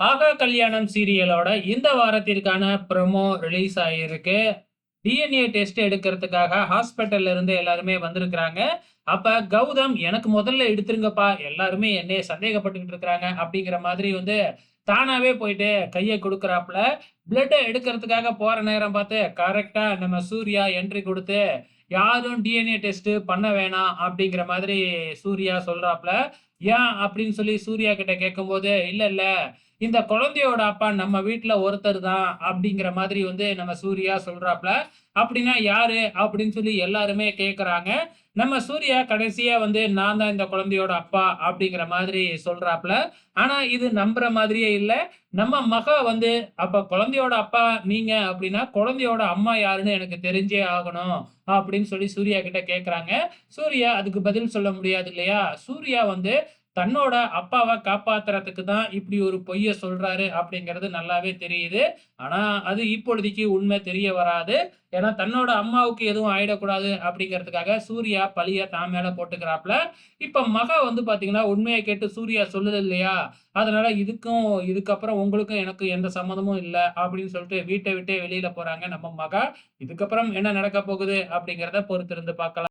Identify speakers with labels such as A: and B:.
A: ஆகா கல்யாணம் சீரியலோட இந்த வாரத்திற்கான ப்ரோமோ ரிலீஸ் ஆகியிருக்கு டிஎன்ஏ டெஸ்ட் எடுக்கிறதுக்காக ஹாஸ்பிட்டல்ல இருந்து எல்லாருமே வந்திருக்கிறாங்க. அப்ப கௌதம் எனக்கு முதல்ல எடுத்துருங்கப்பா. எல்லாருமே என்னைய சந்தேகப்பட்டுக்கிட்டு இருக்கிறாங்க. அப்படிங்கிற மாதிரி வந்து தானாவே போயிட்டு கையை கொடுக்குறாப்புல. பிளட்டை எடுக்கிறதுக்காக போற நேரம் பார்த்து கரெக்டா நம்ம சூர்யா என்ட்ரி கொடுத்து யாரும் டிஎன்ஏ டெஸ்ட் பண்ண வேணாம். அப்படிங்கிற மாதிரி சூர்யா சொல்றாப்புல. ஏன்? அப்படின்னு சொல்லி சூர்யா கிட்ட கேட்கும்போது இல்ல இல்ல. இந்த குழந்தையோட அப்பா நம்ம வீட்டுல ஒருத்தர் தான் அப்படிங்கிற மாதிரி வந்து நம்ம சூர்யா சொல்றாப்ல. அப்படின்னா யாரு? அப்படின்னு சொல்லி எல்லாருமே கேட்கறாங்க. நம்ம சூர்யா கடைசியா வந்து நான் தான் இந்த குழந்தையோட அப்பா அப்படிங்கிற மாதிரி சொல்றாப்ல. ஆனா இது நம்புற மாதிரியே இல்ல. நம்ம மகா வந்து அப்ப குழந்தையோட அப்பா நீங்க அப்படின்னா, குழந்தையோட அம்மா யாருன்னு எனக்கு தெரிஞ்சே ஆகணும். அப்படின்னு சொல்லி சூர்யா கிட்ட கேட்கறாங்க. சூர்யா அதுக்கு பதில் சொல்ல முடியாது இல்லையா? சூர்யா வந்து தன்னோட அப்பாவை காப்பாத்துறதுக்கு தான் இப்படி ஒரு பொய்ய சொல்றாரு அப்படிங்கிறது நல்லாவே தெரியுது. ஆனா, அது இப்பொழுதைக்கு உண்மை தெரிய வராது. ஏன்னா, தன்னோட அம்மாவுக்கு எதுவும் ஆயிடக்கூடாது அப்படிங்கிறதுக்காக சூர்யா பழிய தான் மேல போட்டுக்கிறாப்ல. இப்ப மக வந்து பாத்தீங்கன்னா, உண்மையை கேட்டு சூர்யா சொல்லுது இல்லையா? அதனால இதுக்கும் இதுக்கப்புறம் உங்களுக்கும் எனக்கும் எந்த சம்மந்தமும் இல்லை அப்படின்னு சொல்லிட்டு வீட்டை விட்டே வெளியில போறாங்க நம்ம மகா. இதுக்கப்புறம் என்ன நடக்க போகுது அப்படிங்கிறத பொறுத்திருந்து பார்க்கலாம்.